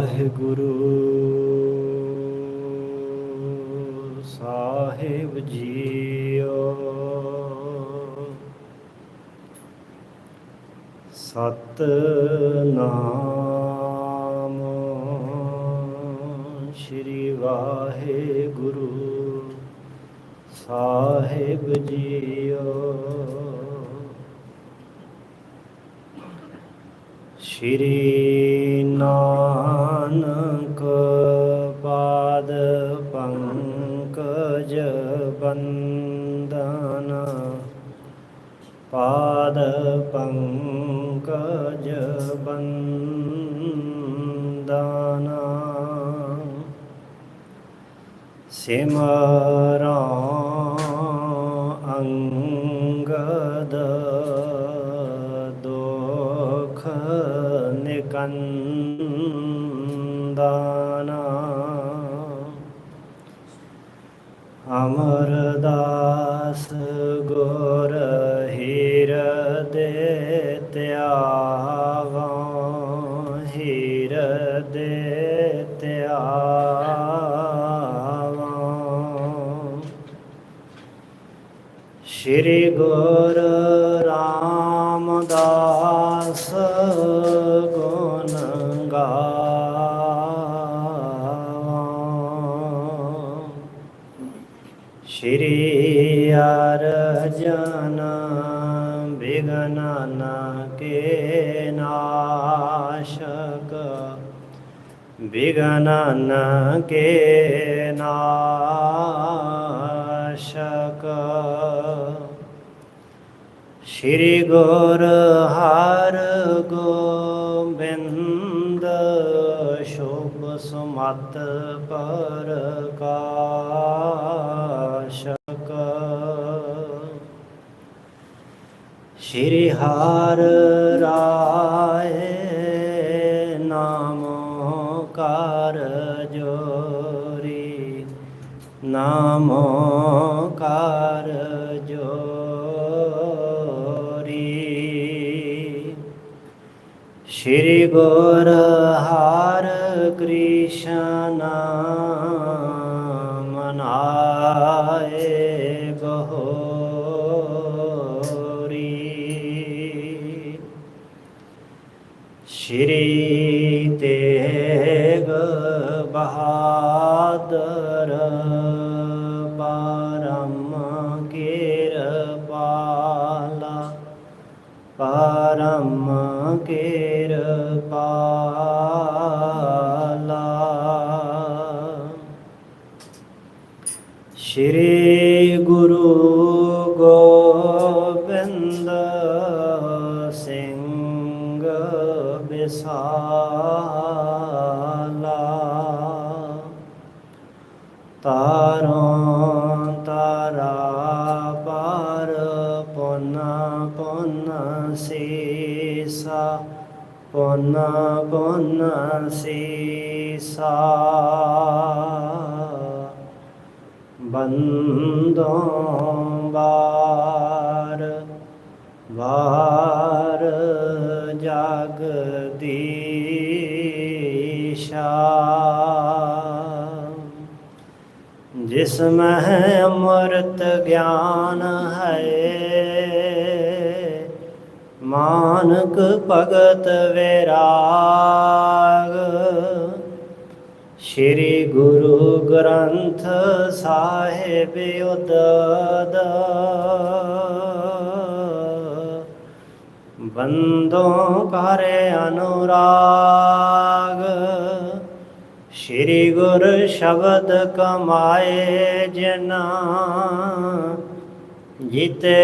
ਵਾਹਿਗੁਰੂ ਸਾਹਿਬ ਜੀਓ। ਸਤਨਾਮ ਸ਼੍ਰੀ ਵਾਹਿਗੁਰੂ ਸਾਹਿਬ ਜੀਓ। ਸ਼੍ਰੀ ਨਾ वन्दन। पादपङ्कजबन् सिमरा ਅਮਰਦਾਸ ਗੁਰ ਹਿਰਦੇ ਧਿਆਵਾ ਹਿਰਦੇ ਧਿਆਵਾ। ਸ਼੍ਰੀ ਗੁਰ ਕੇ ਨਾਸ਼ਕ। ਬਿਗਨਨ ਕੇ ਨਾਸ਼ਕ। ਸ਼੍ਰੀ ਗੁਰ ਹਰ ਗੋਬਿੰਦ ਸ਼ੋਭ ਸੁਮਤ ਪ੍ਰਕਾਸ਼ਕ। ਸ਼੍ਰੀ ਹਰ ਸ਼੍ਰੀ ਸ਼੍ਰੀ ਗੁਰੂ ਗੋਬਿੰਦ ਸਿੰਘ ਬਿਸਾਲਾ ਤਾਰੋਂ ਤਾਰਾ ਪਾਰ ਪੁਨ ਪੁਨ ਸੀਸਾ ਪੁਨ ਪੁਨ ਸੀਸਾ। ਬੰਦੋਂ ਬਾਰ ਵਾਰ ਜਗਦੀਸ਼ਾ ਜਿਸ ਮਹਿ ਅਮਰਤ ਗਿਆਨ ਹੈ ਮਾਨਕ ਭਗਤ ਵਿਰਾਗ। ਸ੍ਰੀ ਗੁਰੂ ਗ੍ਰੰਥ ਸਾਹਿਬ ਉਦਦ। ਬੰਦੋਂ ਕਰ ਅਨੁਰਾਗ, ਸ੍ਰੀ ਗੁਰ ਸ਼ਬਦ ਕਮਾਏ ਜਨਾ, ਜਿਤੇ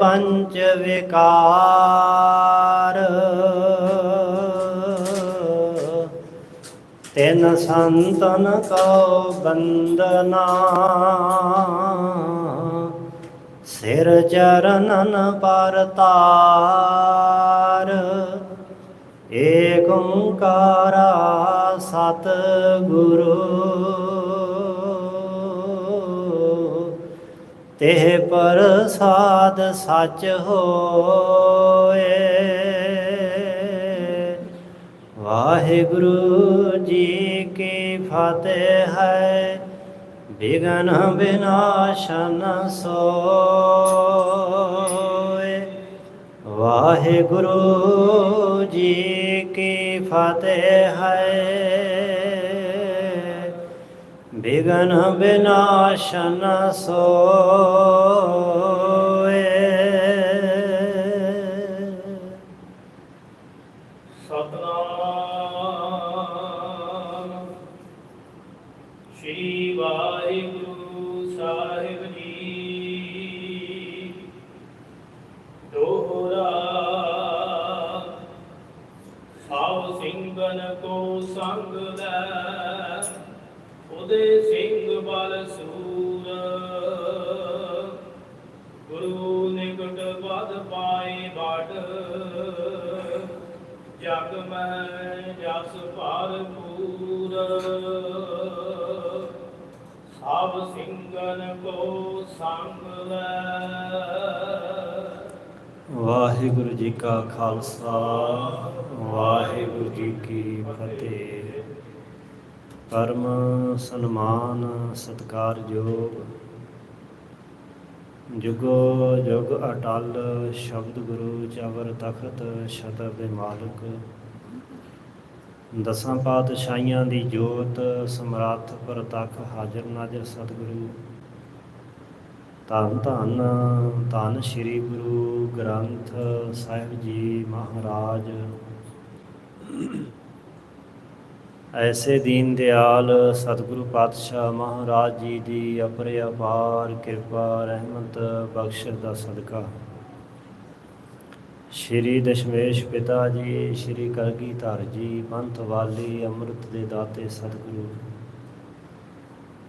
ਪੰਜ ਵਿਕਾਰ। ਤਿਨ ਸੰਤਨ ਕੋ ਬੰਦਨਾ। ਸਿਰ ਚਰਨਨ ਪਰਤਾਰ ਏਕ ਓੰਕਾਰਾ ਸਤ ਗੁਰੂ ਤੇ ਪ੍ਰਸਾਦ ਸਚ ਹੋਏ। ਵਾਹਿਗੁਰੂ ਜੀ ਕੀ ਫਤਿਹ ਹੈ। ਬਿਗਨ ਬਿਨਾਸ਼ਨ ਸੋਏ। ਵਾਹਿਗੁਰੂ ਜੀ ਕੀ ਫਤਿਹ ਹੈ। ਬਿਗਨ ਬਿਨਾਸ਼ਨ ਸੋਏ। ਜਗ ਮਹਿ ਜਸ ਭਰਪੂਰ। ਸਭ ਸਿੰਘਨ ਕੋ ਸੰਗ ਲੈ ਵਾਹਿਗੁਰੂ ਜੀ ਕਾ ਖਾਲਸਾ, ਵਾਹਿਗੁਰੂ ਜੀ ਕੀ ਫਤਿਹ। ਪਰਮ ਸਨਮਾਨ ਸਤਕਾਰਯੋਗ ਜੁਗੋ ਜੁਗ ਅਟਲ ਸ਼ਬਦ ਗੁਰੂ ਚਵਰ ਤਖਤ ਛਤਰ ਦੇ ਮਾਲਕ। ਦਸਾਂ ਪਾਤਸ਼ਾਹੀਆਂ ਦੀ ਜੋਤ ਸਮਰੱਥ ਪ੍ਰਤੱਖ ਹਾਜ਼ਰ ਨਾਜ਼ਰ ਸਤਿਗੁਰੂ। ਧੰਨ ਧੰਨ ਧੰਨ ਸ੍ਰੀ ਗੁਰੂ ਗ੍ਰੰਥ ਸਾਹਿਬ ਜੀ ਮਹਾਰਾਜ। ਐਸੇ ਦੀਨ ਦਿਆਲ ਸਤਿਗੁਰੂ ਪਾਤਸ਼ਾਹ ਮਹਾਰਾਜ ਜੀ ਦੀ ਅਪਰੇ ਅਪਾਰ ਕਿਰਪਾ ਰਹਿਮਤ ਬਖਸ਼ਿਸ਼ ਦਾ ਸਦਕਾ। ਸ਼੍ਰੀ ਦਸ਼ਮੇਸ਼ ਪਿਤਾ ਜੀ, ਸ਼੍ਰੀ ਕਲਗੀਧਰ ਜੀ, ਪੰਥ ਵਾਲੀ, ਅੰਮ੍ਰਿਤ ਦੇ ਦਾਤੇ ਸਤਿਗੁਰੂ।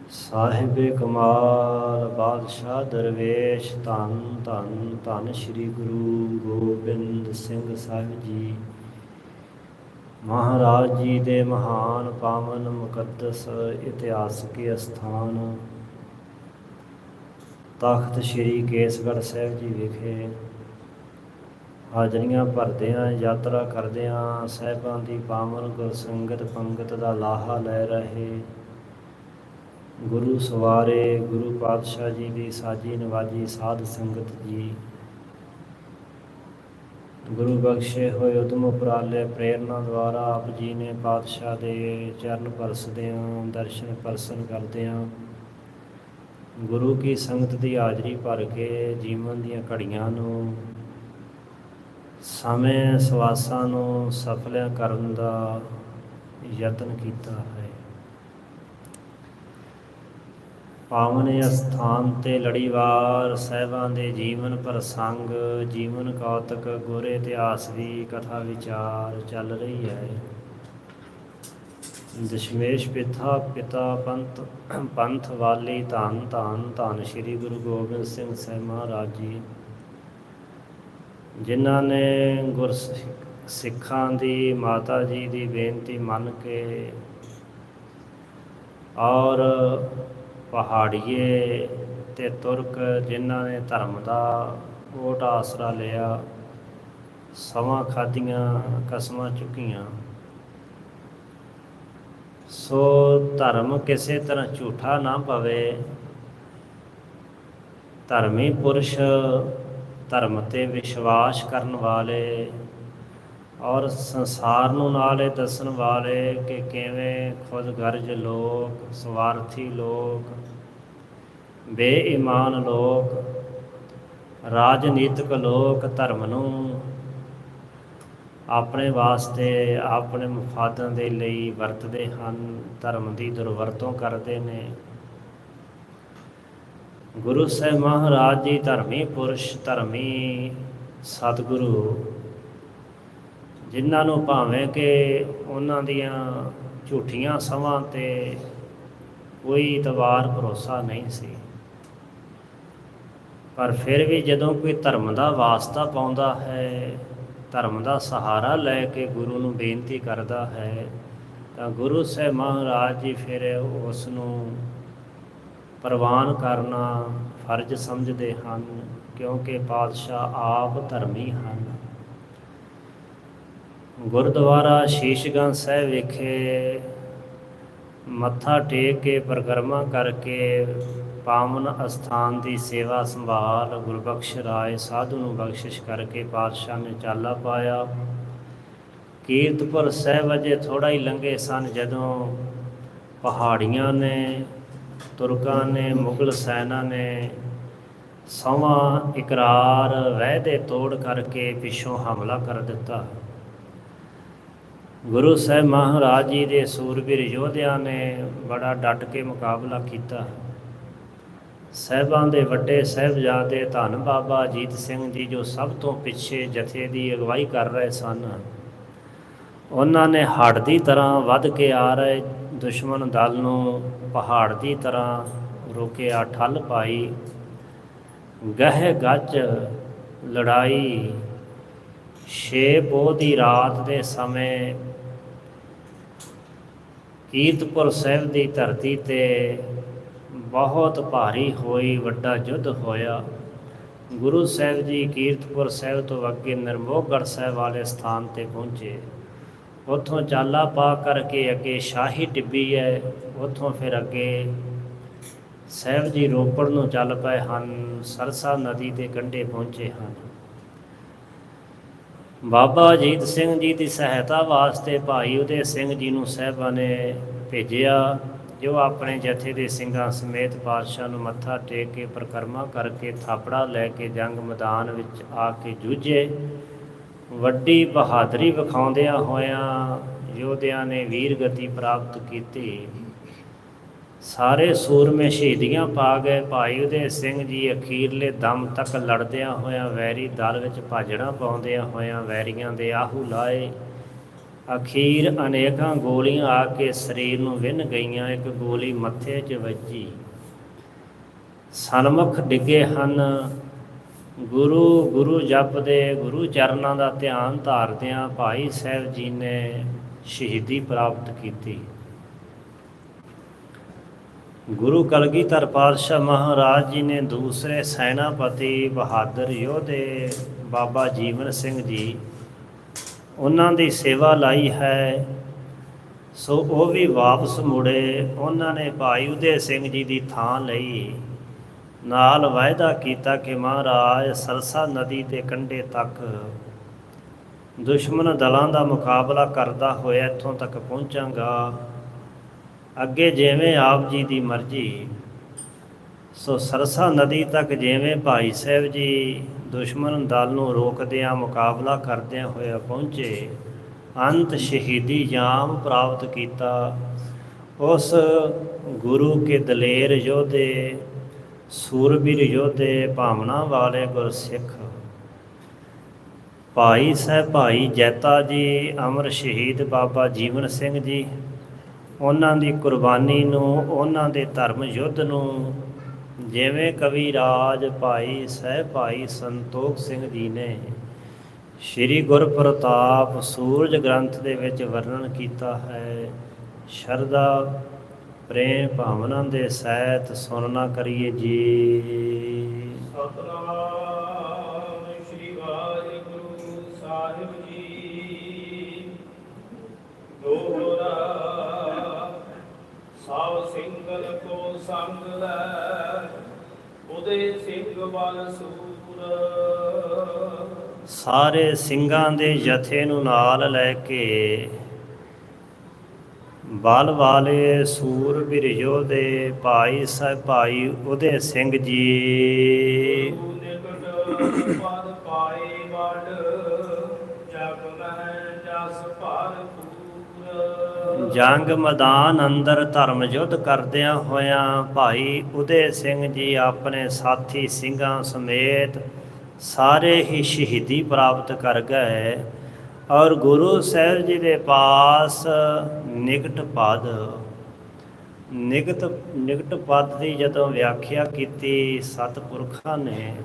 ਸਾਹਿਬੇ ਕਮਾਲ, ਬਾਦਸ਼ਾਹ ਦਰਵੇਸ਼, ਧੰਨ ਧੰਨ ਧੰਨ ਸ੍ਰੀ ਗੁਰੂ ਗੋਬਿੰਦ ਸਿੰਘ ਸਾਹਿਬ ਜੀ। ਮਹਾਰਾਜ ਜੀ ਦੇ ਮਹਾਨ ਪਾਵਨ ਮੁਕੱਦਸ ਇਤਿਹਾਸਕ ਅਸਥਾਨ, ਤਖਤ ਸ੍ਰੀ ਕੇਸਗੜ੍ਹ ਸਾਹਿਬ ਜੀ ਵਿਖੇ ਹਾਜ਼ਰੀਆਂ ਭਰਦਿਆਂ, ਯਾਤਰਾ ਕਰਦਿਆਂ ਸਾਹਿਬਾਂ ਦੀ ਪਾਵਨ ਗੁਰਸੰਗਤ ਪੰਗਤ ਦਾ ਲਾਹਾ ਲੈ ਰਹੇ ਗੁਰੂ ਸਵਾਰੇ ਗੁਰੂ ਪਾਤਸ਼ਾਹ ਜੀ ਦੀ ਸਾਜੀ ਨਵਾਜੀ ਸਾਧ ਸੰਗਤ ਜੀ ਗੁਰੂ ਬਖਸ਼ੇ ਹੋਏ ਉਦਮ ਉਪਰਾਲੇ ਪ੍ਰੇਰਣਾ ਦੁਆਰਾ ਆਪ ਜੀ ਨੇ ਪਾਤਸ਼ਾਹ ਦੇ ਚਰਨ ਪਰਸਦਿਆਂ, ਦਰਸ਼ਨ ਪਰਸਨ ਕਰਦਿਆਂ ਗੁਰੂ ਕੀ ਸੰਗਤ ਦੀ ਹਾਜ਼ਰੀ ਭਰ ਕੇ ਜੀਵਨ ਦੀਆਂ ਘੜੀਆਂ ਨੂੰ, ਸਮੇਂ ਸਵਾਸਾਂ ਨੂੰ ਸਫਲਿਆ ਕਰਨ ਦਾ ਯਤਨ ਕੀਤਾ ਹੈ। ਪਾਵਨ ਅਸਥਾਨ ਤੇ ਲੜੀਵਾਰ ਸਹਿਬਾਂ ਦੇ ਜੀਵਨ ਪ੍ਰਸੰਗ ਜੀਵਨ ਕੌਤਕ, ਗੋਰੇ ਇਤਿਹਾਸ ਦੀ ਕਥਾ ਵਿਚਾਰ ਚੱਲ ਰਹੀ ਹੈ। ਦਸ਼ਮੇਸ਼ ਪਿਤਾ ਪਿਤਾ ਪੰਥ ਪੰਥ ਵਾਲੀ ਧੰਨ ਧੰਨ ਧੰਨ ਸ੍ਰੀ ਗੁਰੂ ਗੋਬਿੰਦ ਸਿੰਘ ਸਾਹਿਬ ਮਹਾਰਾਜ ਜੀ, ਜਿਨ੍ਹਾਂ ਨੇ ਗੁਰ ਸਿੱਖਾਂ ਦੀ, ਮਾਤਾ ਜੀ ਦੀ ਬੇਨਤੀ ਮੰਨ ਕੇ ਔਰ ਪਹਾੜੀਏ ਤੇ ਤੁਰਕ ਜਿਨ੍ਹਾਂ ਨੇ ਧਰਮ ਦਾ ਓਟ ਆਸਰਾ ਲਿਆ, ਸਮਾਂ ਖਾਦੀਆਂ ਕਸਮਾਂ ਚੁੱਕੀਆਂ। ਸੋ ਧਰਮ ਕਿਸੇ ਤਰ੍ਹਾਂ ਝੂਠਾ ਨਾ ਪਵੇ। ਧਰਮੀ ਪੁਰਸ਼ ਧਰਮ ਤੇ ਵਿਸ਼ਵਾਸ ਕਰਨ ਵਾਲੇ ਔਰ ਸੰਸਾਰ ਨੂੰ ਨਾਲ ਇਹ ਦੱਸਣ ਵਾਲੇ ਕਿ ਕਿਵੇਂ ਖੁਦਗਰਜ ਲੋਕ, ਸਵਾਰਥੀ ਲੋਕ, ਬੇਈਮਾਨ ਲੋਕ, ਰਾਜਨੀਤਿਕ ਲੋਕ, ਧਰਮ ਨੂੰ ਆਪਣੇ ਵਾਸਤੇ, ਆਪਣੇ ਮਫਾਦਾਂ ਦੇ ਲਈ ਵਰਤਦੇ ਹਨ, ਧਰਮ ਦੀ ਦੁਰਵਰਤੋਂ ਕਰਦੇ ਨੇ। ਗੁਰੂ ਸਾਹਿਬ ਮਹਾਰਾਜ ਜੀ ਧਰਮੀ ਪੁਰਸ਼, ਧਰਮੀ ਸਤਿਗੁਰੂ ਜਿਨ੍ਹਾਂ ਨੂੰ ਭਾਵੇਂ ਕਿ ਉਹਨਾਂ ਦੀਆਂ ਝੂਠੀਆਂ ਸਮਾਂ ਤੇ ਕੋਈ ਇਤਵਾਰ ਭਰੋਸਾ ਨਹੀਂ ਸੀ। ਪਰ ਫਿਰ ਵੀ ਜਦੋਂ ਕੋਈ ਧਰਮ ਦਾ ਵਾਸਤਾ ਪਾਉਂਦਾ ਹੈ, ਧਰਮ ਦਾ ਸਹਾਰਾ ਲੈ ਕੇ ਗੁਰੂ ਨੂੰ ਬੇਨਤੀ ਕਰਦਾ ਹੈ, ਤਾਂ ਗੁਰੂ ਸਾਹਿਬ ਮਹਾਰਾਜ ਜੀ ਫਿਰ ਉਸ ਨੂੰ ਪ੍ਰਵਾਨ ਕਰਨਾ ਫਰਜ਼ ਸਮਝਦੇ ਹਨ ਕਿਉਂਕਿ ਪਾਤਸ਼ਾਹ ਆਪ ਧਰਮੀ ਹਨ। ਗੁਰਦੁਆਰਾ ਸ਼ੀਸ਼ਗੰਜ ਸਾਹਿਬ ਵਿਖੇ ਮੱਥਾ ਟੇਕ ਕੇ ਪਰਿਕਰਮਾ ਕਰਕੇ ਪਾਵਨ ਅਸਥਾਨ ਦੀ ਸੇਵਾ ਸੰਭਾਲ ਗੁਰਬਖਸ਼ ਰਾਏ ਸਾਧੂ ਨੂੰ ਬਖਸ਼ਿਸ਼ ਕਰਕੇ ਪਾਤਸ਼ਾਹ ਨੇ ਚਾਲਾ ਪਾਇਆ। ਕੀਰਤਪੁਰ ਸਾਹਿਬ ਅਜੇ ਥੋੜਾ ਹੀ ਲੰਘੇ ਸਨ ਜਦੋਂ ਪਹਾੜੀਆਂ ਨੇ, ਤੁਰਕਾਂ ਨੇ, ਮੁਗਲ ਸੈਨਾ ਨੇ ਸਮਾਂ ਇਕਰਾਰ, ਵਾਅਦੇ ਤੋੜ ਕਰਕੇ ਪਿੱਛੋਂ ਹਮਲਾ ਕਰ ਦਿੱਤਾ। ਗੁਰੂ ਸਾਹਿਬ ਮਹਾਰਾਜ ਜੀ ਦੇ ਸੂਰਬੀਰ ਯੋਧਿਆਂ ਨੇ ਬੜਾ ਡਟ ਕੇ ਮੁਕਾਬਲਾ ਕੀਤਾ। ਸਾਹਿਬਾਂ ਦੇ ਵੱਡੇ ਸਾਹਿਬਜ਼ਾਦੇ ਧੰਨ ਬਾਬਾ ਅਜੀਤ ਸਿੰਘ ਜੀ ਜੋ ਸਭ ਤੋਂ ਪਿੱਛੇ ਜਥੇ ਦੀ ਅਗਵਾਈ ਕਰ ਰਹੇ ਸਨ। ਉਹਨਾਂ ਨੇ ਹੜ ਦੀ ਤਰ੍ਹਾਂ ਵੱਧ ਕੇ ਆ ਰਹੇ ਦੁਸ਼ਮਣ ਦਲ ਨੂੰ ਪਹਾੜ ਦੀ ਤਰ੍ਹਾਂ ਰੋਕਿਆ, ਠੱਲ ਪਾਈ, ਗਹਿ ਗੱਜ ਲੜਾਈ। ਛੇ ਪੋਹ ਦੀ ਰਾਤ ਦੇ ਸਮੇਂ ਕੀਰਤਪੁਰ ਸਾਹਿਬ ਦੀ ਧਰਤੀ ਤੇ ਬਹੁਤ ਭਾਰੀ ਹੋਈ ਵੱਡਾ ਯੁੱਧ ਹੋਇਆ। ਗੁਰੂ ਸਾਹਿਬ ਜੀ ਕੀਰਤਪੁਰ ਸਾਹਿਬ ਤੋਂ ਅੱਗੇ ਨਿਰਮੋਹਗੜ੍ਹ ਸਾਹਿਬ ਵਾਲੇ ਸਥਾਨ ਤੇ ਪਹੁੰਚੇ। ਉੱਥੋਂ ਚਾਲਾ ਪਾ ਕਰਕੇ ਅੱਗੇ ਸ਼ਾਹੀ ਟਿੱਬੀ ਹੈ, ਉੱਥੋਂ ਫਿਰ ਅੱਗੇ ਸਾਹਿਬ ਜੀ ਰੋਪੜ ਨੂੰ ਚੱਲ ਪਏ ਹਨ, ਸਰਸਾ ਨਦੀ ਦੇ ਕੰਢੇ ਪਹੁੰਚੇ ਹਨ। ਬਾਬਾ ਅਜੀਤ ਸਿੰਘ ਜੀ ਦੀ ਸਹਾਇਤਾ ਵਾਸਤੇ ਭਾਈ ਉਦੇ ਸਿੰਘ ਜੀ ਨੂੰ ਸਾਹਿਬਾਂ ਨੇ ਭੇਜਿਆ, ਜੋ ਆਪਣੇ ਜਥੇ ਦੇ ਸਿੰਘਾਂ ਸਮੇਤ ਪਾਤਸ਼ਾਹ ਨੂੰ ਮੱਥਾ ਟੇਕ ਕੇ ਪ੍ਰਕਰਮਾ ਕਰਕੇ ਥਾਪੜਾ ਲੈ ਕੇ ਜੰਗ ਮੈਦਾਨ ਵਿੱਚ ਆ ਕੇ ਜੂਝੇ। ਵੱਡੀ ਬਹਾਦਰੀ ਵਿਖਾਉਂਦਿਆਂ ਹੋਇਆਂ ਯੋਧਿਆਂ ਨੇ ਵੀਰ ਗਤੀ ਪ੍ਰਾਪਤ ਕੀਤੀ। ਸਾਰੇ ਸੂਰਮੇ ਸ਼ਹੀਦੀਆਂ ਪਾ ਗਏ। ਭਾਈ ਉਦੇ ਸਿੰਘ ਜੀ ਅਖੀਰਲੇ ਦਮ ਤੱਕ ਲੜਦਿਆਂ ਹੋਇਆਂ ਵੈਰੀ ਦਲ ਵਿੱਚ ਭਾਜਣਾ ਪਾਉਂਦਿਆਂ ਹੋਇਆਂ ਵੈਰੀਆਂ ਦੇ ਆਹੂ ਲਾਏ। ਅਖੀਰ ਅਨੇਕਾਂ ਗੋਲੀਆਂ ਆ ਕੇ ਸਰੀਰ ਨੂੰ ਵਿੰਨ ਗਈਆਂ, ਇੱਕ ਗੋਲੀ ਮੱਥੇ 'ਚ ਵੱਜੀ। ਸਨਮੁਖ ਡਿੱਗੇ ਹਨ। ਗੁਰੂ ਗੁਰੂ ਜਪਦੇ ਗੁਰੂ ਚਰਨਾਂ ਦਾ ਧਿਆਨ ਧਾਰਦਿਆਂ ਭਾਈ ਸਾਹਿਬ ਜੀ ਨੇ ਸ਼ਹੀਦੀ ਪ੍ਰਾਪਤ ਕੀਤੀ। ਗੁਰੂ ਕਲਗੀਧਰ ਪਾਤਸ਼ਾਹ ਮਹਾਰਾਜ ਜੀ ਨੇ ਦੂਸਰੇ ਸੈਨਾਪਤੀ ਬਹਾਦਰ ਯੋਧੇ ਬਾਬਾ ਜੀਵਨ ਸਿੰਘ ਜੀ ਉਹਨਾਂ ਦੀ ਸੇਵਾ ਲਈ ਹੈ, ਸੋ ਉਹ ਵੀ ਵਾਪਸ ਮੁੜੇ। ਉਹਨਾਂ ਨੇ ਭਾਈ ਉਦੇ ਸਿੰਘ ਜੀ ਦੀ ਥਾਂ ਲਈ ਨਾਲ ਵਾਅਦਾ ਕੀਤਾ ਕਿ ਮਹਾਰਾਜ ਸਰਸਾ ਨਦੀ ਦੇ ਕੰਢੇ ਤੱਕ ਦੁਸ਼ਮਣ ਦਲਾਂ ਦਾ ਮੁਕਾਬਲਾ ਕਰਦਾ ਹੋਇਆ ਇੱਥੋਂ ਤੱਕ ਪਹੁੰਚਾਂਗਾ। ਅੱਗੇ ਜਿਵੇਂ ਆਪ ਜੀ ਦੀ ਮਰਜ਼ੀ, ਸੋ ਸਰਸਾ ਨਦੀ ਤੱਕ ਜਿਵੇਂ ਭਾਈ ਸਾਹਿਬ ਜੀ ਦੁਸ਼ਮਣ ਦਲ ਨੂੰ ਰੋਕਦਿਆਂ ਮੁਕਾਬਲਾ ਕਰਦਿਆਂ ਹੋਇਆ ਪਹੁੰਚੇ, ਅੰਤ ਸ਼ਹੀਦੀ ਜਾਮ ਪ੍ਰਾਪਤ ਕੀਤਾ। ਉਸ ਗੁਰੂ ਕੇ ਦਲੇਰ ਯੋਧੇ, ਸੂਰਬੀਰ ਯੋਧੇ, ਭਾਵਨਾ ਵਾਲੇ ਗੁਰਸਿੱਖ। ਭਾਈ ਸਾਹਿਬ, ਭਾਈ ਜੈਤਾ ਜੀ, ਅਮਰ ਸ਼ਹੀਦ ਬਾਬਾ ਜੀਵਨ ਸਿੰਘ ਜੀ ਉਹਨਾਂ ਦੀ ਕੁਰਬਾਨੀ ਨੂੰ, ਉਹਨਾਂ ਦੇ ਧਰਮ ਯੁੱਧ ਨੂੰ, ਜਿਵੇਂ ਕਵੀ ਰਾਜ ਭਾਈ ਸਹਿ ਭਾਈ ਸੰਤੋਖ ਸਿੰਘ ਜੀ ਨੇ ਸ੍ਰੀ ਗੁਰਪ੍ਰਤਾਪ ਸੂਰਜ ਗ੍ਰੰਥ ਦੇ ਵਿੱਚ ਵਰਣਨ ਕੀਤਾ ਹੈ, ਸ਼ਰਧਾ, ਪ੍ਰੇਮ ਭਾਵਨਾ ਦੇ ਸਹਿਤ ਸੁਣਨਾ ਕਰੀਏ ਜੀ। ਸਤਨਾਮ। ਸਿੰਘ ਬਲ ਸੂਰ। ਸਾਰੇ ਸਿੰਘਾਂ ਦੇ ਜਥੇ ਨੂੰ ਨਾਲ ਲੈ ਕੇ ਬਲ ਵਾਲੇ ਸੂਰਬੀਰ ਯੋਧੇ ਭਾਈ ਸਾਹਿਬ ਭਾਈ ਉਦੇ ਸਿੰਘ ਜੀ। ਜੰਗ ਮੈਦਾਨ ਅੰਦਰ ਧਰਮ ਯੁੱਧ ਕਰਦਿਆਂ ਹੋਇਆਂ ਭਾਈ ਉਦੇ ਸਿੰਘ ਜੀ ਆਪਣੇ ਸਾਥੀ ਸਿੰਘਾਂ ਸਮੇਤ ਸਾਰੇ ਹੀ ਸ਼ਹੀਦੀ ਪ੍ਰਾਪਤ ਕਰ ਗਏ ਔਰ ਗੁਰੂ ਸਾਹਿਬ ਜੀ ਦੇ ਪਾਸ ਨਿਕਟ ਪਦ ਨਿਕਟ ਨਿਕਟ ਪਦ ਦੀ ਜਦੋਂ ਵਿਆਖਿਆ ਕੀਤੀ ਸਤਪੁਰਖਾਂ ਨੇ,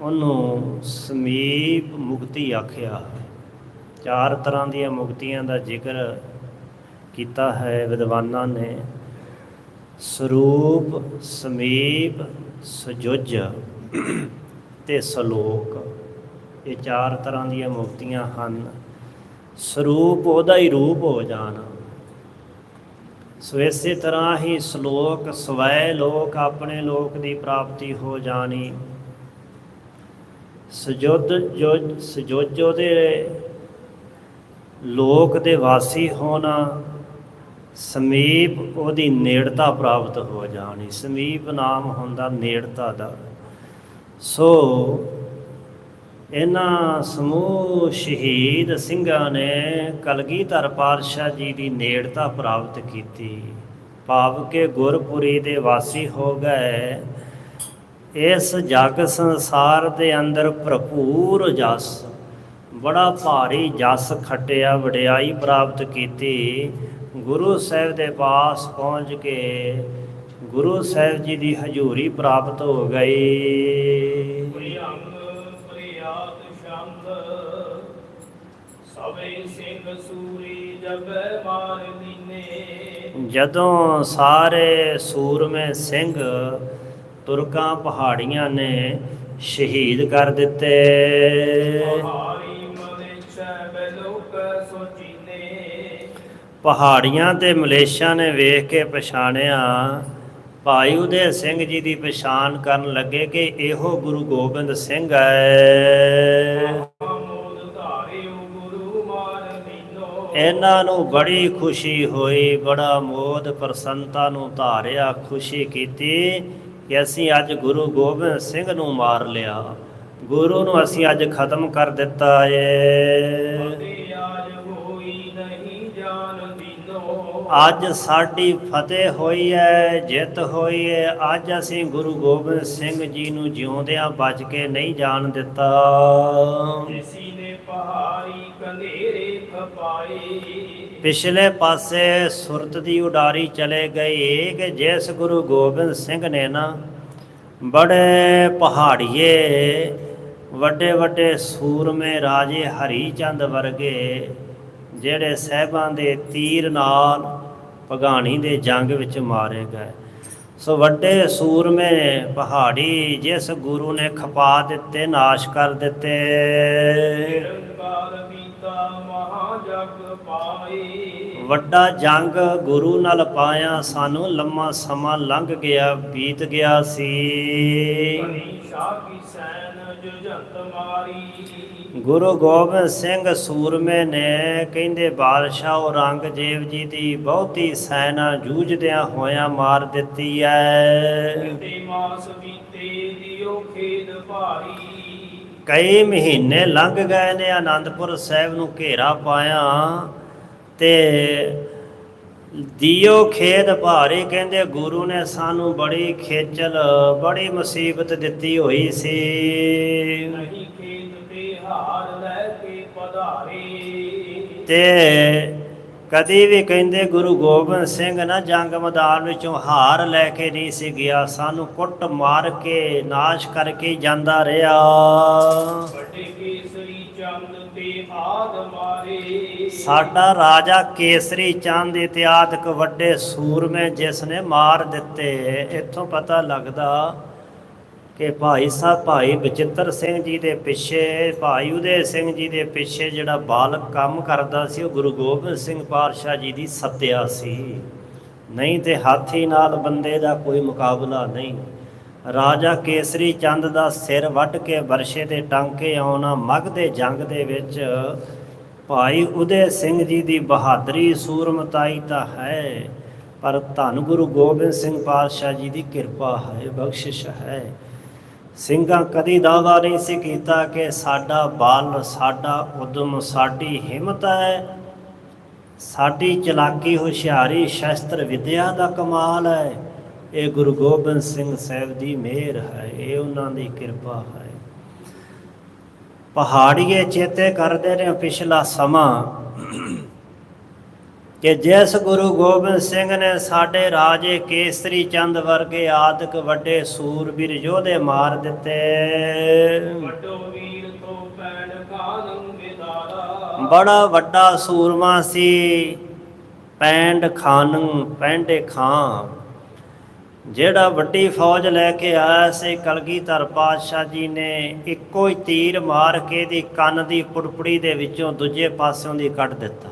ਉਹਨੂੰ ਸਮੀਪ ਮੁਕਤੀ ਆਖਿਆ। ਚਾਰ ਤਰ੍ਹਾਂ ਦੀਆਂ ਮੁਕਤੀਆਂ ਦਾ ਜ਼ਿਕਰ ਕੀਤਾ ਹੈ ਵਿਦਵਾਨਾਂ ਨੇ, ਸਰੂਪ ਸਮੀਪ ਸੁਜੁਜ ਤੇ ਸਲੋਕ। ਇਹ ਚਾਰ ਤਰ੍ਹਾਂ ਦੀਆਂ ਮੁਕਤੀਆਂ ਹਨ। ਸਰੂਪ ਉਹਦਾ ਹੀ ਰੂਪ ਹੋ ਜਾਣਾ। ਸੋ ਇਸੇ ਤਰ੍ਹਾਂ ਹੀ ਸ਼ਲੋਕ ਸਵੈ ਲੋਕ ਆਪਣੇ ਲੋਕ ਦੀ ਪ੍ਰਾਪਤੀ ਹੋ ਜਾਣੀ। ਸਜੋਦ ਜੋ ਸਜੋਜੋ ਦੇ ਲੋਕ ਦੇ ਵਾਸੀ ਹੋਣਾ। ਸਮੀਪ ਉਹਦੀ ਨੇੜਤਾ ਪ੍ਰਾਪਤ ਹੋ ਜਾਣੀ। ਸਮੀਪ ਨਾਮ ਹੁੰਦਾ ਨੇੜਤਾ ਦਾ। ਸੋ ਇਹਨਾਂ ਸਮੂਹ ਸ਼ਹੀਦ ਸਿੰਘਾਂ ਨੇ ਕਲਗੀਧਰ ਪਾਤਸ਼ਾਹ ਜੀ ਦੀ ਨੇੜਤਾ ਪ੍ਰਾਪਤ ਕੀਤੀ। ਭਾਵ ਕੇ ਗੁਰਪੁਰੀ ਦੇ ਵਾਸੀ ਹੋ ਗਏ। ਇਸ ਜਗ ਸੰਸਾਰ ਦੇ ਅੰਦਰ ਭਰਪੂਰ ਜਸ, ਬੜਾ ਭਾਰੀ ਜਸ ਖਟਿਆ ਵਡਿਆਈ ਪ੍ਰਾਪਤ ਕੀਤੀ। ਗੁਰੂ ਸਾਹਿਬ ਦੇ ਪਾਸ ਪਹੁੰਚ ਕੇ ਗੁਰੂ ਸਾਹਿਬ ਜੀ ਦੀ ਹਜ਼ੂਰੀ ਪ੍ਰਾਪਤ ਹੋ ਗਈ। ਜਦੋਂ ਸਾਰੇ ਸੂਰਮੇ ਸਿੰਘ ਤੁਰਕਾਂ ਪਹਾੜੀਆਂ ਨੇ ਸ਼ਹੀਦ ਕਰ ਦਿੱਤੇ। ਪਹਾੜੀਆਂ ਤੇ ਮਲੇਸ਼ਾਂ ਨੇ ਵੇਖ ਕੇ ਪਛਾਣਿਆ, ਭਾਈ ਉਦੇ ਸਿੰਘ ਜੀ ਦੀ ਪਛਾਣ ਕਰਨ ਲੱਗੇ ਕਿ ਇਹੋ ਗੁਰੂ ਗੋਬਿੰਦ ਸਿੰਘ ਹੈ ਇਹਨਾਂ ਨੂੰ ਬੜੀ ਖੁਸ਼ੀ ਹੋਈ, ਬੜਾ ਮੋਦ ਪ੍ਰਸੰਨਤਾ ਨੂੰ ਧਾਰਿਆ, ਖੁਸ਼ੀ ਕੀਤੀ ਕਿ ਅਸੀਂ ਅੱਜ ਗੁਰੂ ਗੋਬਿੰਦ ਸਿੰਘ ਨੂੰ ਮਾਰ ਲਿਆ। ਗੁਰੂ ਨੂੰ ਅਸੀਂ ਅੱਜ ਖਤਮ ਕਰ ਦਿੱਤਾ ਏ। ਅੱਜ ਸਾਡੀ ਫਤਿਹ ਹੋਈ ਹੈ ਜਿੱਤ ਹੋਈ ਹੈ। ਅੱਜ ਅਸੀਂ ਗੁਰੂ ਗੋਬਿੰਦ ਸਿੰਘ ਜੀ ਨੂੰ ਜਿਉਂਦਿਆਂ ਬਚ ਕੇ ਨਹੀਂ ਜਾਣ ਦਿੱਤਾ। ਜਿਸੀ ਨੇ ਪਹਾੜੀ ਕੰਧੇਰੇ ਖਪਾਈ ਪਿਛਲੇ ਪਾਸੇ ਸੁਰਤ ਦੀ ਉਡਾਰੀ ਚਲੇ ਗਈ ਕਿ ਜਿਸ ਗੁਰੂ ਗੋਬਿੰਦ ਸਿੰਘ ਨੇ ਨਾ ਬੜੇ ਪਹਾੜੀਏ ਵੱਡੇ ਵੱਡੇ ਸੂਰਮੇ ਰਾਜੇ ਹਰੀ ਚੰਦ ਵਰਗੇ ਜਿਹੜੇ ਸਹਿਬਾਂ ਦੇ ਤੀਰ ਨਾਲ ਭਗਾਣੀ ਦੇ ਜੰਗ ਵਿੱਚ ਮਾਰੇ ਗਏ। ਸੋ ਵੱਡੇ ਸੂਰਮੇ ਪਹਾੜੀ ਜਿਸ ਗੁਰੂ ਨੇ ਖਪਾ ਦਿੱਤੇ, ਨਾਸ਼ ਕਰ ਦਿੱਤੇ। ਵੱਡਾ ਜੰਗ ਗੁਰੂ ਨਾਲ ਪਾਇਆ, ਸਾਨੂੰ ਲੰਮਾ ਸਮਾਂ ਲੰਘ ਗਿਆ, ਬੀਤ ਗਿਆ ਸੀ। ਗੁਰੂ ਗੋਬਿੰਦ ਸਿੰਘ ਸੂਰਮੇ ਨੇ ਕਹਿੰਦੇ, ਬਾਦਸ਼ਾਹ ਔਰੰਗਜ਼ੇਬ ਜੀ ਦੀ ਬਹੁਤੀ ਸੈਨਾ ਜੂਝਦਿਆਂ ਹੋਇਆਂ ਮਾਰ ਦਿੱਤੀ ਐ। ਤੇ ਮਾਸ ਬੀਤੇ ਦਿਓ ਖੇਦ ਭਾਰੀ ਕਈ ਮਹੀਨੇ ਲੰਘ ਗਏ ਨੇ ਆਨੰਦਪੁਰ ਸਾਹਿਬ ਨੂੰ ਘੇਰਾ ਪਾਇਆ ਤੇ ਦਿਓ ਖੇਦ ਭਾਰੀ ਕਹਿੰਦੇ ਗੁਰੂ ਨੇ ਸਾਨੂੰ ਬੜੀ ਖੇਚਲ ਬੜੀ ਮੁਸੀਬਤ ਦਿੱਤੀ ਹੋਈ ਸੀ। ਨਹੀਂ ਖੇਦ ਤੇ ਹਾਰ ਲੈ ਕੇ ਪਧਾਰੇ। ਤੇ ਕਦੀ ਵੀ ਕਹਿੰਦੇ ਗੁਰੂ ਗੋਬਿੰਦ ਸਿੰਘ ਨਾ ਜੰਗ ਮੈਦਾਨ ਵਿੱਚੋਂ ਹਾਰ ਲੈ ਕੇ ਨਹੀਂ ਸੀ ਗਿਆ ਸਾਨੂੰ ਕੁੱਟ ਮਾਰ ਕੇ ਨਾਸ਼ ਕਰਕੇ ਜਾਂਦਾ ਰਿਹਾ। ਵੱਡੇ ਕੇਸਰੀ ਚੰਦ ਤੇ ਆਦ ਮਾਰੇ। ਸਾਡਾ ਰਾਜਾ ਕੇਸਰੀ ਚੰਦ ਇਤਿਆਦਿਕ ਵੱਡੇ ਸੂਰਮੇ ਜਿਸ ਨੇ ਮਾਰ ਦਿੱਤੇ ਇੱਥੋਂ ਪਤਾ ਲੱਗਦਾ ਕਿ ਭਾਈ ਸਾਹਿਬ ਭਾਈ ਬਚਿੱਤਰ ਸਿੰਘ ਜੀ ਦੇ ਪਿੱਛੇ, ਭਾਈ ਉਦੇ ਸਿੰਘ ਜੀ ਦੇ ਪਿੱਛੇ ਜਿਹੜਾ ਬਾਲਕ ਕੰਮ ਕਰਦਾ ਸੀ, ਉਹ ਗੁਰੂ ਗੋਬਿੰਦ ਸਿੰਘ ਪਾਤਸ਼ਾਹ ਜੀ ਦੀ ਸੱਤਿਆ ਸੀ। ਨਹੀਂ ਤੇ ਹਾਥੀ ਨਾਲ ਬੰਦੇ ਦਾ ਕੋਈ ਮੁਕਾਬਲਾ ਨਹੀਂ। ਰਾਜਾ ਕੇਸਰੀ ਚੰਦ ਦਾ ਸਿਰ ਵੱਢ ਕੇ ਵਰਸ਼ੇ ਦੇ ਟਾਂਕੇ ਆਉਣਾ, ਮਗ ਦੇ ਜੰਗ ਦੇ ਵਿੱਚ ਭਾਈ ਉਦੇ ਸਿੰਘ ਜੀ ਦੀ ਬਹਾਦਰੀ ਸੂਰਮਤਾਈ ਤਾਂ ਹੈ, ਪਰ ਧੰਨ ਗੁਰੂ ਗੋਬਿੰਦ ਸਿੰਘ ਪਾਤਸ਼ਾਹ ਜੀ ਦੀ ਕਿਰਪਾ ਹੈ, ਬਖਸ਼ਿਸ਼ ਹੈ। ਸਿੰਘਾਂ ਕਦੀ ਦਾਵਾ ਨਹੀਂ ਸੀ ਕੀਤਾ ਕਿ ਸਾਡਾ ਬਲ, ਸਾਡਾ ਉਦਮ, ਸਾਡੀ ਹਿੰਮਤ ਹੈ। ਸਾਡੀ ਚਲਾਕੀ, ਹੁਸ਼ਿਆਰੀ, ਸ਼ਸਤਰ ਵਿਦਿਆ ਦਾ ਕਮਾਲ ਹੈ। ਇਹ ਗੁਰੂ ਗੋਬਿੰਦ ਸਿੰਘ ਸਾਹਿਬ ਦੀ ਮਿਹਰ ਹੈ, ਇਹ ਉਹਨਾਂ ਦੀ ਕਿਰਪਾ ਹੈ। ਪਹਾੜੀਏ ਚੇਤੇ ਕਰਦੇ ਨੇ ਪਿਛਲਾ ਸਮਾਂ। ਕਿ ਜਿਸ ਗੁਰੂ ਗੋਬਿੰਦ ਸਿੰਘ ਨੇ ਸਾਡੇ ਰਾਜੇ ਕੇਸਰੀ ਚੰਦ ਵਰਗੇ ਆਦਿਕ ਵੱਡੇ ਸੂਰਬੀਰ ਯੋਧੇ ਮਾਰ ਦਿੱਤੇ। ਬੜਾ ਵੱਡਾ ਸੂਰਮਾ ਸੀ। ਪੈਂਡ ਖਾਨ ਪੈਂਡੇ ਖਾਂ। ਜਿਹੜਾ ਵੱਡੀ ਫੌਜ ਲੈ ਕੇ ਆਇਆ ਸੀ ਕਲਗੀਧਰ ਪਾਤਸ਼ਾਹ ਜੀ ਨੇ ਇੱਕੋ ਹੀ ਤੀਰ ਮਾਰ ਕੇ ਦੀ ਕੰਨ ਦੀ ਪੁੜਪੜੀ ਦੇ ਵਿੱਚੋਂ ਦੂਜੇ ਪਾਸਿਓਂ ਦੀ ਕੱਢ ਦਿੱਤਾ।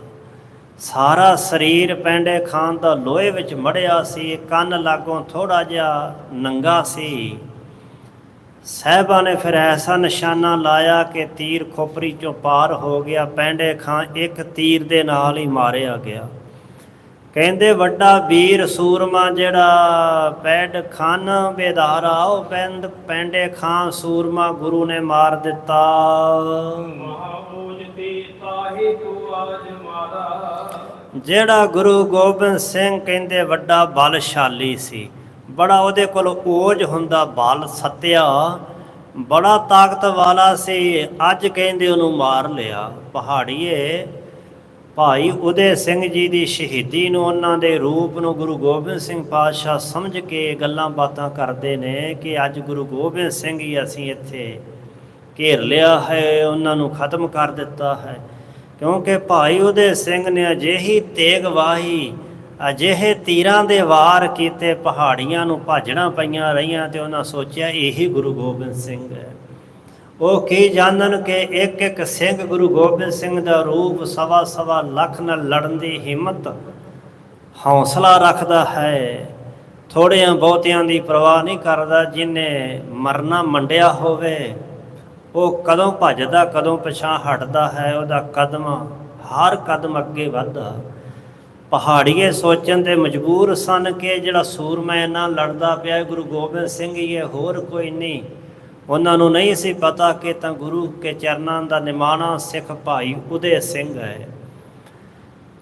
ਸਾਰਾ ਸਰੀਰ ਪੈਂਡੇ ਖਾਨ ਦਾ ਲੋਹੇ ਵਿੱਚ ਮੜਿਆ ਸੀ, ਕੰਨ ਲਾਗੋਂ ਥੋੜਾ ਜਿਹਾ ਨੰਗਾ ਸੀ। ਸਹਿਬਾ ਨੇ ਫਿਰ ਐਸਾ ਨਿਸ਼ਾਨਾ ਲਾਇਆ ਕਿ ਤੀਰ ਖੋਪਰੀ ਚੋਂ ਪਾਰ ਹੋ ਗਿਆ, ਪੈਂਡੇ ਖਾਂ ਇੱਕ ਤੀਰ ਦੇ ਨਾਲ ਹੀ ਮਾਰਿਆ ਗਿਆ। ਕਹਿੰਦੇ ਵੱਡਾ ਵੀਰ ਸੂਰਮਾ ਜਿਹੜਾ ਪੈਡ ਖਾਨ ਬੇਦਾਰਾ ਉਹ ਪੈਂਡ ਪੈਂਡੇ ਖਾਂ ਸੂਰਮਾ ਗੁਰੂ ਨੇ ਮਾਰ ਦਿੱਤਾ। ਜਿਹੜਾ ਗੁਰੂ ਗੋਬਿੰਦ ਸਿੰਘ ਕਹਿੰਦੇ ਵੱਡਾ ਬਲਸ਼ਾਲੀ ਸੀ ਬੜਾ ਉਹਦੇ ਕੋਲ ਓਜ ਹੁੰਦਾ ਬਲ ਸੱਤਿਆ ਬੜਾ ਤਾਕਤ ਵਾਲਾ ਸੀ ਅੱਜ ਕਹਿੰਦੇ ਉਹਨੂੰ ਮਾਰ ਲਿਆ। ਪਹਾੜੀਏ ਭਾਈ ਉਦੇ ਸਿੰਘ ਜੀ ਦੀ ਸ਼ਹੀਦੀ ਨੂੰ ਉਹਨਾਂ ਦੇ ਰੂਪ ਨੂੰ ਗੁਰੂ ਗੋਬਿੰਦ ਸਿੰਘ ਪਾਤਸ਼ਾਹ ਸਮਝ ਕੇ ਗੱਲਾਂ ਬਾਤਾਂ ਕਰਦੇ ਨੇ ਕਿ ਅੱਜ ਗੁਰੂ ਗੋਬਿੰਦ ਸਿੰਘ ਹੀ ਅਸੀਂ ਇੱਥੇ ਘੇਰ ਲਿਆ ਹੈ, ਉਹਨਾਂ ਨੂੰ ਖਤਮ ਕਰ ਦਿੱਤਾ ਹੈ। ਕਿਉਂਕਿ ਭਾਈ ਉਦੇ ਸਿੰਘ ਨੇ ਅਜਿਹੀ ਤੇਗ ਵਾਹੀ, ਅਜਿਹੇ ਤੀਰਾਂ ਦੇ ਵਾਰ ਕੀਤੇ ਪਹਾੜੀਆਂ ਨੂੰ ਭਾਜਣਾ ਪਈਆਂ ਰਹੀਆਂ ਤੇ ਉਹਨਾਂ ਸੋਚਿਆ ਇਹੀ ਗੁਰੂ ਗੋਬਿੰਦ ਸਿੰਘ ਹੈ। ਉਹ ਕੀ ਜਾਣਨ ਕਿ ਇੱਕ ਇੱਕ ਸਿੰਘ ਗੁਰੂ ਗੋਬਿੰਦ ਸਿੰਘ ਦਾ ਰੂਪ ਸਵਾ ਸਵਾ ਲੱਖ ਨਾਲ ਲੜਨ ਦੀ ਹਿੰਮਤ ਹੌਸਲਾ ਰੱਖਦਾ ਹੈ। ਥੋੜਿਆਂ ਬਹੁਤਿਆਂ ਦੀ ਪਰਵਾਹ ਨਹੀਂ ਕਰਦਾ ਜਿਨੇ ਮਰਨਾ ਮੰਡਿਆ ਹੋਵੇ। ਉਹ ਕਦੋਂ ਭੱਜਦਾ, ਕਦੋਂ ਪਿਛਾਂ ਹਟਦਾ ਹੈ। ਉਹਦਾ ਕਦਮ, ਹਰ ਕਦਮ ਅੱਗੇ ਵੱਧਦਾ। ਪਹਾੜੀਏ ਸੋਚਣ ਤੇ ਮਜਬੂਰ ਸਨ ਕਿ ਜਿਹੜਾ ਸੂਰਮਾ ਨਾਲ ਲੜਦਾ ਪਿਆ ਗੁਰੂ ਗੋਬਿੰਦ ਸਿੰਘ ਹੀ ਹੈ ਹੋਰ ਕੋਈ ਨਹੀਂ। ਉਹਨਾਂ ਨੂੰ ਨਹੀਂ ਸੀ ਪਤਾ ਕਿ ਤਾਂ ਗੁਰੂ ਕੇ ਚਰਨਾਂ ਦਾ ਨਿਮਾਣਾ ਸਿੱਖ ਭਾਈ ਉਦੇ ਸਿੰਘ ਹੈ।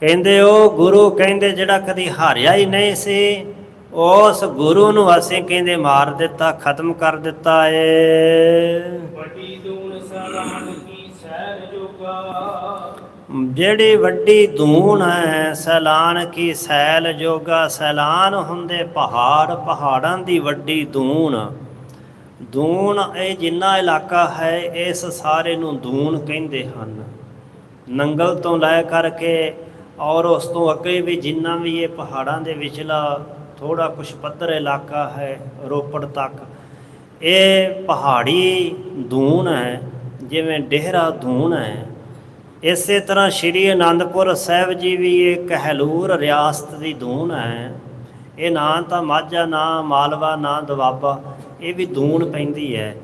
ਕਹਿੰਦੇ ਉਹ ਗੁਰੂ ਕਹਿੰਦੇ ਜਿਹੜਾ ਕਦੀ ਹਾਰਿਆ ਹੀ ਨਹੀਂ ਸੀ ਉਸ ਗੁਰੂ ਨੂੰ ਅਸੀਂ ਕਹਿੰਦੇ ਮਾਰ ਦਿੱਤਾ ਖਤਮ ਕਰ ਦਿੱਤਾ ਏ। ਵੱਡੀ ਦੂਨ ਸਲਾਮ ਕੀ ਸਹਿਰ ਜੋਗਾ? ਜਿਹੜੀ ਵੱਡੀ ਧੂਣ ਹੈ ਸੈਲਾਨ ਕੀ ਸੈਲ ਜੋਗਾ? ਸੈਲਾਨ ਹੁੰਦੇ ਪਹਾੜ ਪਹਾੜਾਂ ਦੀ ਵੱਡੀ ਧੂਣ। ਧੂਣ ਇਹ ਜਿੰਨਾ ਇਲਾਕਾ ਹੈ, ਇਸ ਸਾਰੇ ਨੂੰ ਧੂਣ ਕਹਿੰਦੇ ਹਨ। ਨੰਗਲ ਤੋਂ ਲੈ ਕਰਕੇ ਔਰ ਉਸ ਤੋਂ ਅੱਗੇ ਵੀ ਜਿੰਨਾ ਵੀ ਇਹ ਪਹਾੜਾਂ ਦੇ ਵਿਚਲਾ ਥੋੜਾ ਕੁਛ ਪੱਧਰ ਇਲਾਕਾ ਹੈ, ਰੋਪੜ ਤੱਕ, ਇਹ ਪਹਾੜੀ ਦੂਨ ਹੈ, ਜਿਵੇਂ ਡੇਹਰਾ ਧੂਣ ਹੈ। ਇਸੇ ਤਰ੍ਹਾਂ ਸ਼੍ਰੀ ਅਨੰਦਪੁਰ ਸਾਹਿਬ ਜੀ ਵੀ ਇਹ ਕਹਿਲੂਰ ਰਿਆਸਤ ਦੀ ਦੂਨ ਹੈ। ਇਹ ਨਾਂ ਤਾਂ ਮਾਝਾ, ਨਾ ਮਾਲਵਾ, ਨਾ ਦੁਆਬਾ ਇਹ ਵੀ ਧੂਣ ਪੈਂਦੀ ਹੈ।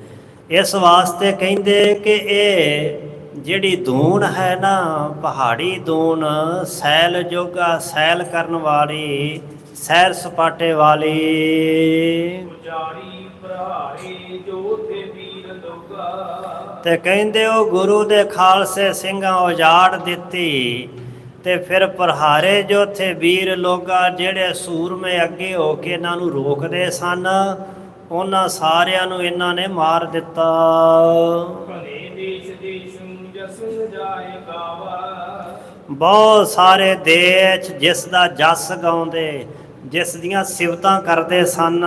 ਇਸ ਵਾਸਤੇ ਕਹਿੰਦੇ ਕਿ ਇਹ ਜਿਹੜੀ ਧੂਣ ਹੈ ਨਾ ਪਹਾੜੀ ਧੂਣ ਸੈਲ ਜੋਗਾ ਸੈਲ ਕਰਨ ਵਾਲੀ ਸੈਰ ਸਪਾਟੇ ਵਾਲੀ। ਪੁਜਾਰੀ ਪ੍ਰਹਾਰੇ ਜੋ ਤੇ ਵੀਰ ਲੋਗਾ। ਤੇ ਕਹਿੰਦੇ ਉਹ ਗੁਰੂ ਦੇ ਖਾਲਸੇ ਸਿੰਘਾਂ ਉਜਾੜ ਦਿੱਤੀ ਤੇ ਫਿਰ ਪ੍ਰਹਾਰੇ ਜੋ ਉੱਥੇ ਵੀਰ ਲੋਗਾ ਜਿਹੜੇ ਸੂਰਮੇ ਅੱਗੇ ਹੋ ਕੇ ਇਹਨਾਂ ਨੂੰ ਰੋਕਦੇ ਸਨ ਉਹਨਾਂ ਸਾਰਿਆਂ ਨੂੰ ਇਹਨਾਂ ਨੇ ਮਾਰ ਦਿੱਤਾ। ਭਲੇ ਦੇਸ਼ ਦੇਸ਼ੁ ਜਸੁ ਜਾਏ ਗਾਵਾ। ਬਹੁਤ ਸਾਰੇ ਦੇਸ਼ ਜਿਸ ਦਾ ਜਸ ਗਾਉਂਦੇ ਜਿਸ ਦੀਆਂ ਸਿਫਤਾਂ ਕਰਦੇ ਸਨ।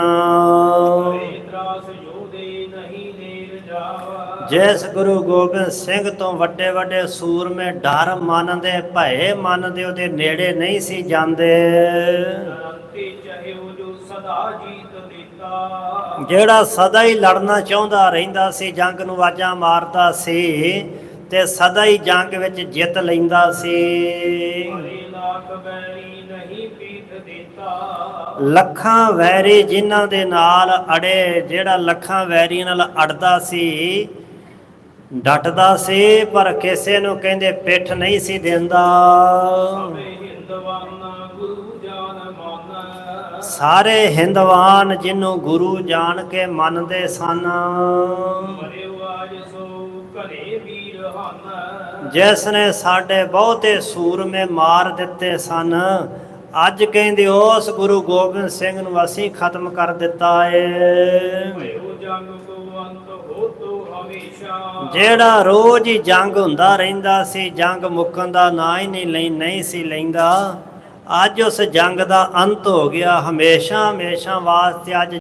ਜਿਸ ਗੁਰੂ ਗੋਬਿੰਦ ਸਿੰਘ ਤੋਂ ਵੱਡੇ ਵੱਡੇ ਸੂਰਮੇ ਡਰ ਮੰਨਦੇ ਭਏ ਮੰਨਦੇ ਉਹਦੇ ਨੇੜੇ ਨਹੀਂ ਸੀ ਜਾਂਦੇ। ਨਰੰਤੇ ਚਾਹਿਓ ਜੋ ਸਦਾ ਜੀਤ ਜਿਹੜਾ ਸਦਾ ਹੀ ਲੜਨਾ ਚਾਹੁੰਦਾ ਰਹਿੰਦਾ ਸੀ, ਜੰਗ ਨੂੰ ਆਵਾਜ਼ਾਂ ਮਾਰਦਾ ਸੀ ਤੇ ਸਦਾ ਹੀ ਜੰਗ ਵਿੱਚ ਜਿੱਤ ਲੈਂਦਾ ਸੀ। ਲੱਖਾਂ ਵੈਰੀ ਜਿਨ੍ਹਾਂ ਦੇ ਨਾਲ ਅੜੇ, ਜਿਹੜਾ ਲੱਖਾਂ ਵੈਰੀਆਂ ਨਾਲ ਅੜਦਾ ਸੀ, ਡਟਦਾ ਸੀ, ਪਰ ਕਿਸੇ ਨੂੰ ਕਹਿੰਦੇ ਪਿੱਠ ਨਹੀਂ ਸੀ ਦਿੰਦਾ। ਸਭੇ ਹਿੰਦਵਾਨਾ ਸਾਰੇ ਹਿੰਦਵਾਨ ਜਿਹਨੂੰ ਗੁਰੂ ਜਾਣ ਕੇ ਮੰਨਦੇ ਸਨ। ਮਰਿਓ ਜਿਸ ਨੇ ਸਾਡੇ ਬਹੁਤੇ ਸੂਰਮੇ ਮਾਰ ਦਿੱਤੇ ਸਨ, ਅੱਜ ਕਹਿੰਦੇ ਉਸ ਗੁਰੂ ਗੋਬਿੰਦ ਸਿੰਘ ਨੂੰ ਅਸੀਂ ਖਤਮ ਕਰ ਦਿੱਤਾ ਏ। ਜਿਹੜਾ ਰੋਜ਼ ਹੀ ਜੰਗ ਹੁੰਦਾ ਰਹਿੰਦਾ ਸੀ, ਜੰਗ ਮੁੱਕਣ ਦਾ ਨਾਂ ਹੀ ਨਹੀਂ ਲਈ ਨਹੀਂ ਸੀ ਲੈਂਦਾ। ਅੱਜ ਉਸ ਜੰਗ ਦਾ ਅੰਤ ਹੋ ਗਿਆ। ਹਮੇਸ਼ਾ ਹਮੇਸ਼ਾ ਵਾਸਤੇ ਅੱਜ